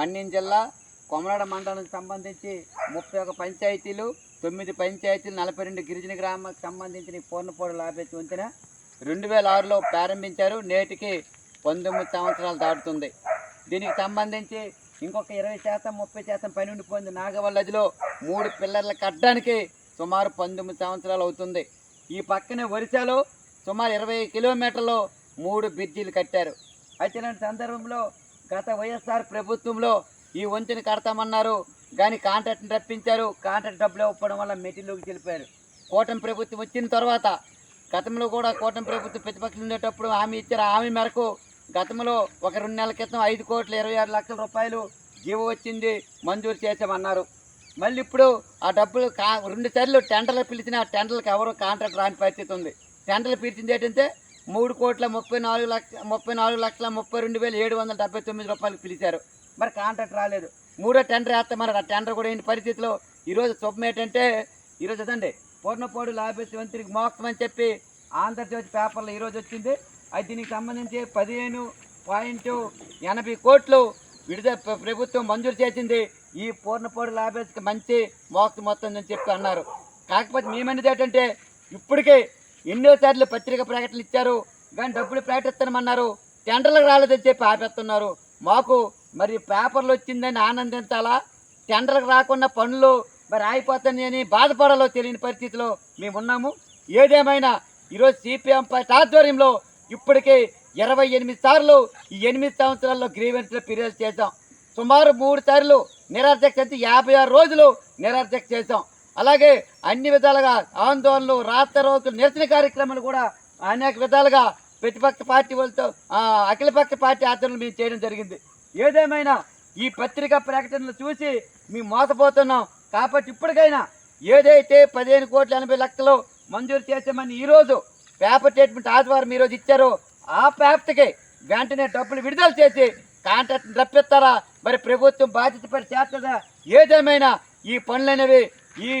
మన్యం జిల్లా కొమరాడ మండలానికి సంబంధించి ముప్పై ఒక పంచాయతీలు తొమ్మిది పంచాయతీలు నలభై రెండు గిరిజన గ్రామాలకు సంబంధించిన ఈ పూర్ణపోడు లాభేసి వంతెన రెండు వేల ఆరులో ప్రారంభించారు. నేటికి పంతొమ్మిది సంవత్సరాలు దాటుతుంది. దీనికి సంబంధించి ఇంకొక ఇరవై శాతం ముప్పై శాతం పని ఉండిపోయింది నాగవల్లదిలో. మూడు పిల్లర్లు కట్టడానికి సుమారు పంతొమ్మిది సంవత్సరాలు అవుతుంది. ఈ పక్కనే ఒరిస్సాలో సుమారు ఇరవై కిలోమీటర్లు మూడు బ్రిడ్జీలు కట్టారు. అయితే సందర్భంలో గత వైఎస్ఆర్ ప్రభుత్వంలో ఈ వంతెన కడతామన్నారు. కానీ కాంట్రాక్ట్ని రప్పించారు. కాంట్రాక్ట్ డబ్బులు ఇవ్వడం వల్ల మెటీరియల్కి వెళ్ళిపోయారు. కూటమి ప్రభుత్వం వచ్చిన తర్వాత గతంలో కూడా కూటమి ప్రభుత్వం ప్రతిపక్షం ఉండేటప్పుడు హామీ ఇచ్చారు. హామీ మేరకు గతంలో ఒక రెండు నెలల క్రితం ఐదు కోట్ల ఇరవై ఆరు లక్షల రూపాయలు జీవో వచ్చింది. మంజూరు చేసామన్నారు మళ్ళీ ఇప్పుడు ఆ డబ్బులు కా రెండు సార్లు టెండర్లు పిలిచిన ఆ టెండర్లకు ఎవరు కాంట్రాక్ట్ రాని పరిస్థితి ఉంది. టెండర్లు పిలిచింది ఏంటంటే మూడు కోట్ల ముప్పై నాలుగు లక్ష ముప్పై నాలుగు లక్షల ముప్పై రెండు వేల ఏడు వందల డెబ్బై తొమ్మిది రూపాయలకు పిలిచారు. మరి కాంట్రాక్ట్ రాలేదు. మూడో టెండర్ వేస్తే మరి ఆ టెండర్ కూడా ఏంటి పరిస్థితిలో? ఈరోజు శుభం ఏంటంటే ఈరోజు అదండి పూర్ణపోడు లాభేసి వంతునికి మోక్షం అని చెప్పి ఆంధ్రజ్యోతి పేపర్లో ఈరోజు వచ్చింది. అది దీనికి సంబంధించి పదిహేను పాయింట్ ఎనభై కోట్లు విడుదల ప్రభుత్వం మంజూరు చేసింది. ఈ పూర్ణపోడు లాభేసికి మంచి మోక్షం మొత్తం అని చెప్పి అన్నారు. కాకపోతే మేమనేది ఏంటంటే ఇప్పటికే ఎన్నోసార్లు పత్రిక ప్రకటనలు ఇచ్చారు కానీ డబ్బులు ప్రకటిస్తామన్నారు టెండర్లకు రాలేదని చెప్పి ఆపేస్తున్నారు. మాకు మరి పేపర్లు వచ్చిందని ఆనందించాలా? టెండర్లకు రాకుండా పనులు మరి ఆగిపోతాయని బాధపడాలో తెలియని పరిస్థితిలో మేము ఉన్నాము. ఏదేమైనా ఈరోజు సిపిఎం పార్టీ ఆధ్వర్యంలో ఇప్పటికే ఇరవై ఎనిమిది సార్లు ఈ ఎనిమిది సంవత్సరాల్లో గ్రీవెన్స్లో ఫిర్యాదు చేశాం. సుమారు మూడు సార్లు నిరాధ్యక్ష అంటే యాభై ఆరు రోజులు నిరాధ్యక్ష చేశాం. అలాగే అన్ని విధాలుగా ఆందోళనలు రాతరోకులు నిరసన కార్యక్రమాలు కూడా అనేక విధాలుగా ప్రతిపక్ష పార్టీ వాళ్ళతో అఖిలపక్ష పార్టీ ఆధ్వర్యంలో మేము చేయడం జరిగింది. ఏదేమైనా ఈ పత్రికా ప్రకటనలు చూసి మేము మోసపోతున్నాం. కాబట్టి ఇప్పటికైనా ఏదైతే పదిహేను కోట్ల ఎనభై లక్షలు మంజూరు చేసామని ఈరోజు పేపర్ స్టేట్మెంట్ ఆదివారం ఈరోజు ఇచ్చారో ఆ పేపర్కి వెంటనే డబ్బులు విడుదల చేసి కాంట్రాక్ట్ రప్పిస్తారా? మరి ప్రభుత్వం బాధ్యత పడి చేస్తుందా? ఏదేమైనా ఈ పనులు అనేవి ఈ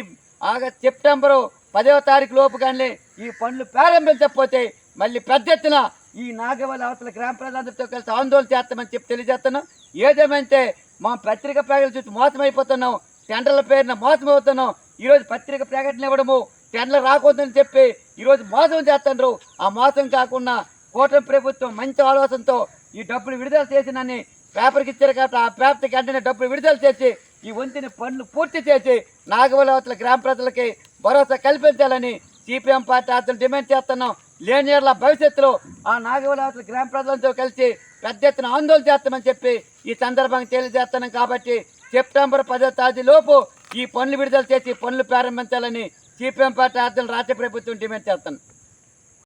ఆగస్ట్ సెప్టెంబరు పదవ తారీఖు లోపు కానీ ఈ పనులు ప్రారంభించకపోతే మళ్ళీ పెద్ద ఎత్తున ఈ నాగవల్లి అవతల గ్రామ ప్రజలందరితో కలిసి ఆందోళన చేస్తామని చెప్పి తెలియజేస్తున్నాం. ఏదేమైతే మా పత్రిక ప్రకటన చూసి మోసమైపోతున్నాం టెండర్ల పేరున మోసం అవుతున్నాం ఈరోజు పత్రిక ప్రకటన ఇవ్వడము టెండర్లు రాకూడదని చెప్పి ఈరోజు మోసం చేస్తుండ్రు ఆ మోసం కాకుండా కూటమి ప్రభుత్వం మంచి ఆలోచనతో ఈ డబ్బులు విడుదల చేసినని పేపర్కి ఇచ్చారు కాబట్టి ఆ పేపర్కి వెంటనే డబ్బులు విడుదల చేసి ఈ వంతిని పనులు పూర్తి చేసి నాగవలవతల గ్రామ ప్రజలకి భరోసా కల్పించాలని సిపిఎం పార్టీ అతను డిమాండ్ చేస్తున్నాం. లేని భవిష్యత్తులో ఆ నాగవలవతల గ్రామ ప్రజలతో కలిసి పెద్ద ఎత్తున ఆందోళన చేస్తామని చెప్పి ఈ సందర్భంగా తెలియజేస్తున్నాం కాబట్టి సెప్టెంబర్ పదో తేదీ లోపు ఈ పనులు విడుదల చేసి పనులు ప్రారంభించాలని సిపిఎం పార్టీ ఆధ్వర్యంలో రాష్ట్ర ప్రభుత్వం డిమాండ్ చేస్తున్నాం